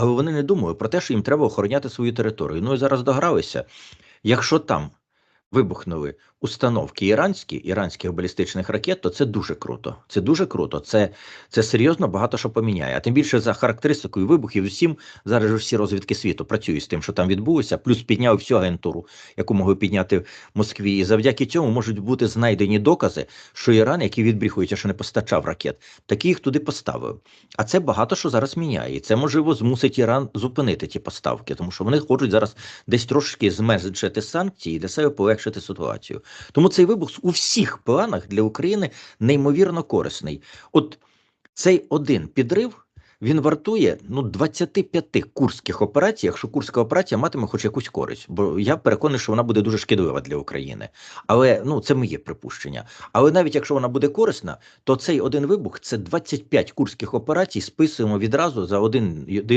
але вони не думали про те, що їм треба охороняти свою територію. Ну і зараз догралися. Якщо там вибухнули установки іранські, іранських балістичних ракет, то це дуже круто. Це дуже круто. Це, це серйозно багато що поміняє. А тим більше за характеристикою вибухів, усім зараз же всі розвідки світу працюють з тим, що там відбулося, плюс підняли всю агентуру, яку могли підняти в Москві. І завдяки цьому можуть бути знайдені докази, що Іран, який відбріхується, що не постачав ракет, таки їх туди поставив. А це багато що зараз міняє. І це можливо змусить Іран зупинити ті поставки, тому що вони хочуть зараз десь трошки зменшити санкції і для себе полегшити ситуацію. Тому цей вибух у всіх планах для України неймовірно корисний. От цей один підрив. Він вартує ну 25 курських операцій, якщо курська операція матиме хоч якусь користь. Бо я переконаний, що вона буде дуже шкідлива для України. Але ну це моє припущення. Але навіть якщо вона буде корисна, то цей один вибух це 25 курських операцій. Списуємо відразу за один